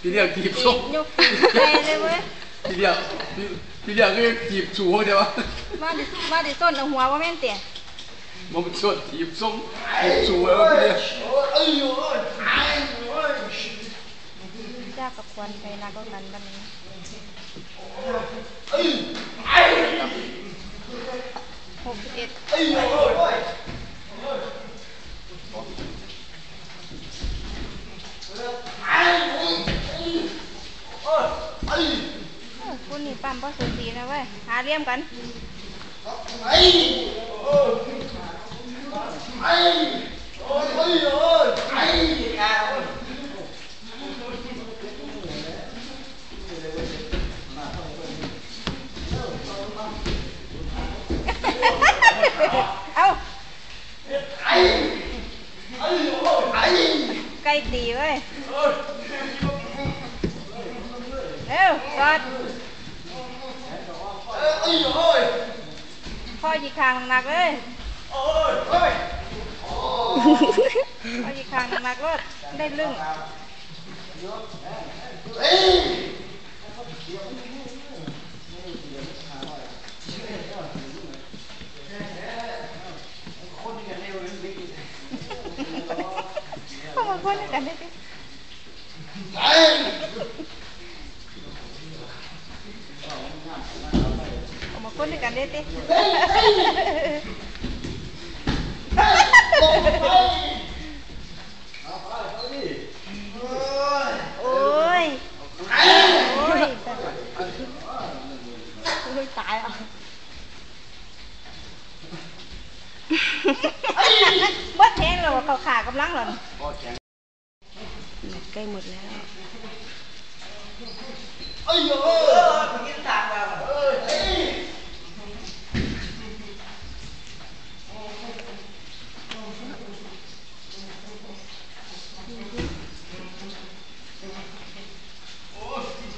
พี่เรียกจีบจีส่งบยกใจเลยเว้ยพี่เรียกพี่พี่เรียกก็ยังจีบชูใช่ปะมาดิมาดิต้นเอาหัวว่าแม่นเตี่ยมันชวนจีบส่งจีบชูแล้วพี่เรียกเจ้ากับควรไปนักก็กันบันนี้หกสิบเอ็ดเออคุณนี่ ปั๊มก็สูสีนะเว้ย หาเลี่ยมกันเอาไอ้ไอ้ไอ้ใก่ตีเว้ยเร็ วกอดพ่อยีคางหนักๆเลยพ่อยีคางหนักๆรถได้ลึ่งพ่อมาพ่นกันได้ดิ เอามาพ่นด้วยกันได้ดิโอ้ย โอ้ยแต่โอ้ย ตายอะเบิดแทงเลยว่าเขาขากำลังหล่นก็แข็งใกล้หมดแล้วไปไปนั่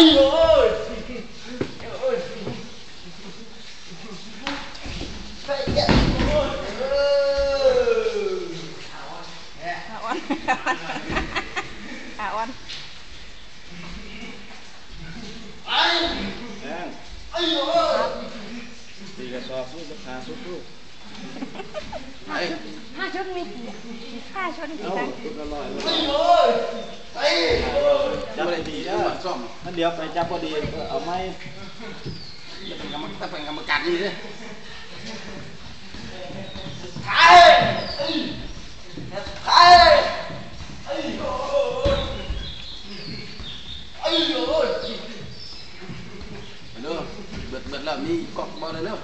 เลยไปเลยว่ากำลังมั ห้าชุดมีกี่ห้าชุดกี่เอาตังตัวละร้ยจับได้ดีเดี๋แล้ยวซ่อมถ้าเดี๋ยวไปจับพอดีเอาไม้จะเป็นกรรมถ้าเป็นกรรมการนี่เลยเร็ว เบิดเบิดแล้วมีกอกบอลเลยเร็ว